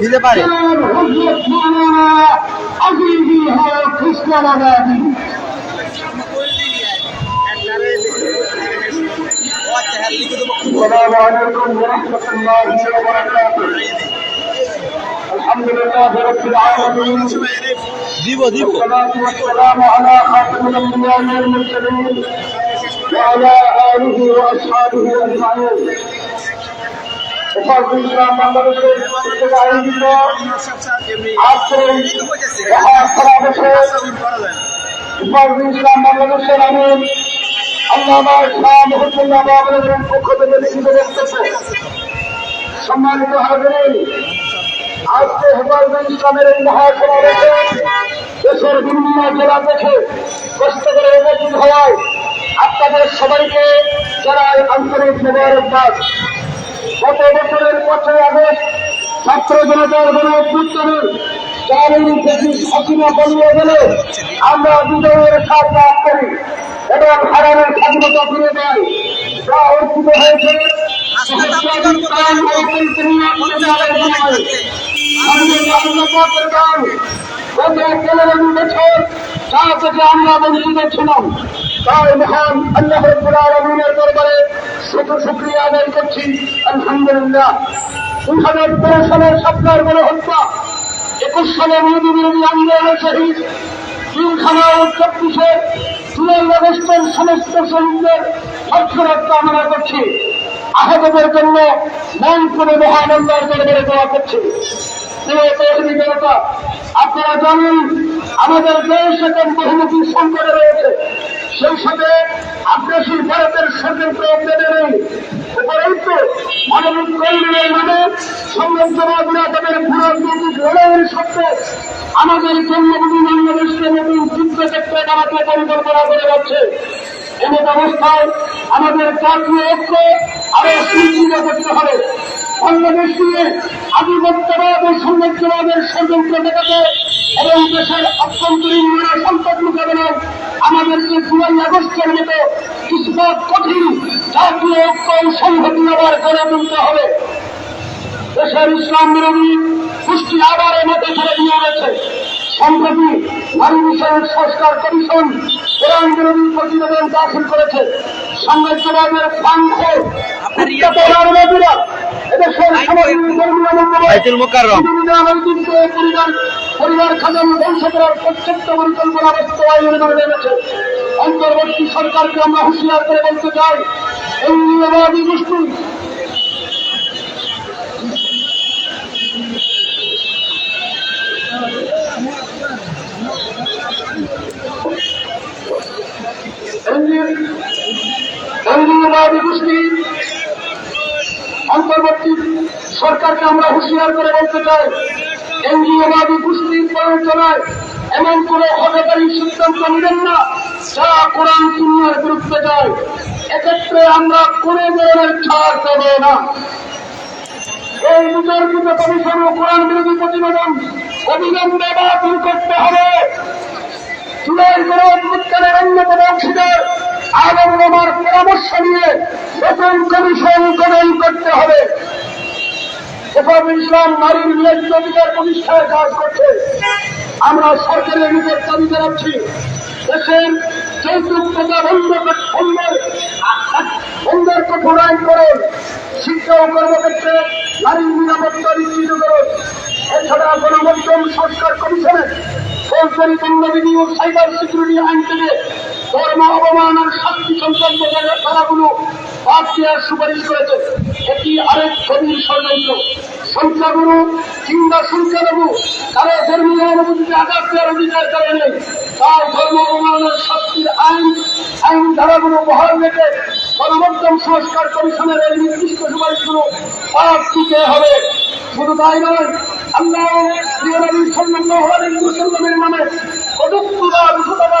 দিতে পারে জনাব হযরত মাওলানা আজিজি হক ইসলামাবাদী السلام عليكم ورحمة الله وبركاته দিব দিব والصلاة والسلام على خاتم الأنبياء والمرسلين وعلى آله وأصحابه أجمعين وفرض الإسلام বাংলাদেশের প্রত্যেক আয়োজিত আজকের মহা সমাবেশে ফরজ ইসলাম বাংলাদেশের আমির আল্লামা শাহ মহসুল্লাহ বাবরের পক্ষ থেকে লিখিত বক্তব্য সম্মানিত হাজরিন আজকে হেফাজত ইসলামের এই মহাসমাবেশে দেশের বিভিন্ন জেলা থেকে কষ্ট করে উপস্থিত হওয়ায় আপনাদের সবাইকে জানাই আন্তরিক মোবারকবাদ। গত বছরের পঁচিশ আগস্ট ছাত্র জনতার গণ অভ্যুত্থানে চারিদিন হাসিনা পালিয়ে গেলে আমরা বিজয়ের স্বাদ লাভ করি এবং হারানোর স্বাধীনতা ফিরে দেয় যা অর্জিত হয়েছে। গত পনেরো বছর তা থেকে আমরা বঞ্চিত ছিলাম তাই মহান আল্লাহ আলমিনের দরবারে শুধু শুক্রিয়া আদায় করছি আলহামদুলিল্লাহ দুই হাজার তেরো সালের সপ্তাহ বলে হত্যা একুশ সালের মোদী বিরোধী আন্দোলনের শহীদ তিনখানা ও চব্বিশে জুলাই আগস্টের সমস্ত শহীদদের সচ্ছরত কামনা করছি আহতদের জন্য মন করে মহান আল্লাহর দরবারে দোয়া করছি আপনারা জানেন আমাদের দেশ এখন বহুমুখী সংকটে রয়েছে। সেই সাথে আগ্রাসী ভারতের স্বতন্ত্র বেড়ে নেই। উপরন্তু মানবিক কল্যাণের নামে সাম্রাজ্যবাদীরা তাদের ভূরাজনৈতিক লড়াইয়ের সত্ত্বে আমাদের জন্মভূমি বাংলাদেশকে নতুন যুদ্ধক্ষেত্রে দাঁড়াতে পরিকল্পনা করে যাচ্ছে। এমন অবস্থায় আমাদের জাতীয় ঐক্য আরও সুদৃঢ় করতে হবে। বাংলাদেশ নিয়ে আধিপত্যবাদ ও সাম্রাজ্যবাদের ষড়যন্ত্র মেটাতে এবং দেশের অভ্যন্তরীণ নানা সংকট মোকাবেলায় আমাদেরকে জুলাই আগস্টের মতো কঠিন জাতীয় ঐক্য ও সংহতি আবার গড়ে তুলতে হবে। দেশের ইসলাম বিরোধী আবার মতো ছেড়ে দিয়ে রয়েছে সম্প্রতি নারী বিষয়ক সংস্কার কমিশন কোরআন বিরোধী প্রতিবেদন দাখিল করেছে। সাম্রাজ্যবাদের বাইতুল মোকাররম। পরিবার খাজানা ধ্বংস করার প্রত্যক্ষ পরিকল্পনা বাস্তবায়ন করে নেমেছে অন্তর্বর্তী সরকারকে আমরা হুঁশিয়ার করে বলতে চাই, এই নিয়মাদি গোষ্ঠী এনজিওবাদী গোষ্ঠী অন্তর্বর্তী সরকারকে আমরা হুঁশিয়ার করে বলতে চাই, এনজিওবাদী গোষ্ঠীর প্রয়োজনায় এমন কোন হঠাৎকারী সিদ্ধান্ত নেবেন না যা কোরআন চিহ্নের বিরুদ্ধে যায়। এক্ষেত্রে আমরা কোন ধরনের ছাড় দেব না। এই বিতর্কিত কমিশন ও কোরআন বিরোধী প্রতিবেদন অবিলম্বে বাতিল করতে হবে। অন্যতম অংশীদার আলম আমার পরামর্শ নিয়ে নতুন কমিশন গঠন করতে হবে। এসব ইসলাম নারীর ন্যায্য অধিকার প্রতিষ্ঠার কাজ করছে। আমরা সরকারের নিজের দাবি জানাচ্ছি দেশের যৌতুক প্রথা বন্ধ বন্ধের কঠোর আইন করুন শিক্ষা ও কর্মক্ষেত্রে নারীর নিরাপত্তা নিশ্চিত করুন এছাড়া গণমাধ্যম, সংস্কার কমিশনের ফৌজদারি, দণ্ডবিধি ও সাইবার সিকিউরিটি আইন থেকে ধর্ম দেওয়ার সুপারিশ করেছে। এটি আরেক গভীর ষড়যন্ত্র। সংখ্যাগুরু কিংবা সংখ্যালঘু কারও ধর্মীয় অনুভূতিতে আঘাত দেওয়ার অধিকার করে নেই। তার ধর্ম অবমাননার শাস্তির আইন আইন ধারাগুলো বহাল রেখে গণমাধ্যম সংস্কার কমিশনের এই নির্দিষ্ট সুপারিশগুলো বাদ দিতে হবে। শুধু তাই নয়, আল্লাহ সাল্লাল্লাহু নামে বিশুদ্ধতার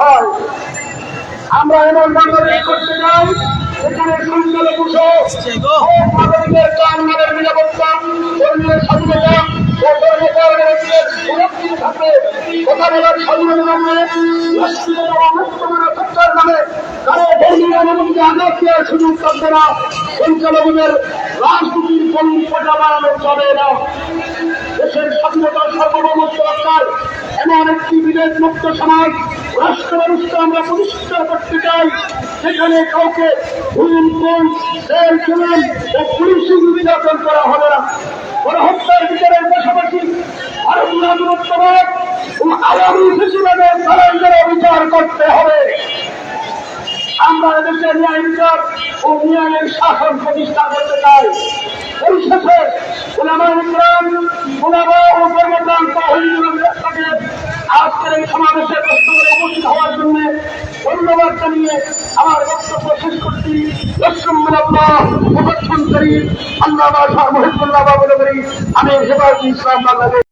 আমরা এমন বাংলাদেশ করতে চাই এখানে সংখ্যালঘু সহ নাগরিকের কান মানের নিরাপত্তা ধর্মীয় স্বাধীনতা ও ধর্মকার সুরক্ষিত থাকে কথা বলার স্বাধীনতা নামে সত্তার নামে কারও ধর্মীয় অনুমতিকে আঘাত দেওয়ার সুযোগ থাকবে না। সংখ্যালঘুদের রাজনীতির কোন প্রজা বাড়ানো যাবে না দেশের স্বাধীনতার সার্বভৌমত্ব রক্ষার এমন একটি বিদেশ মুক্ত সমাজ রাষ্ট্র আমরা প্রতিষ্ঠা করতে চাই, সেখানে কাউকে জুলুম ও পুলিশি করা হবে না। গণহত্যার বিচারের পাশাপাশি ও আগামী বিচার করতে হবে। আমরা এদেশের ন্যায় বিচার ও ন্যায়ের শাসন প্রতিষ্ঠা করতে চাই। পরিশেষে ওলামা ইকরাম ওলামা ও তাহিদুলকে আজকের এই সমাবেশে কষ্ট করে উপস্থিত হওয়ার জন্য ধন্যবাদ জানিয়ে আমার বক্তব্য শেষ করছি। আল্লাহ মহিবুল্লাহ বাবুল আমি হেফাজ ইসলাম বাংলাদেশ।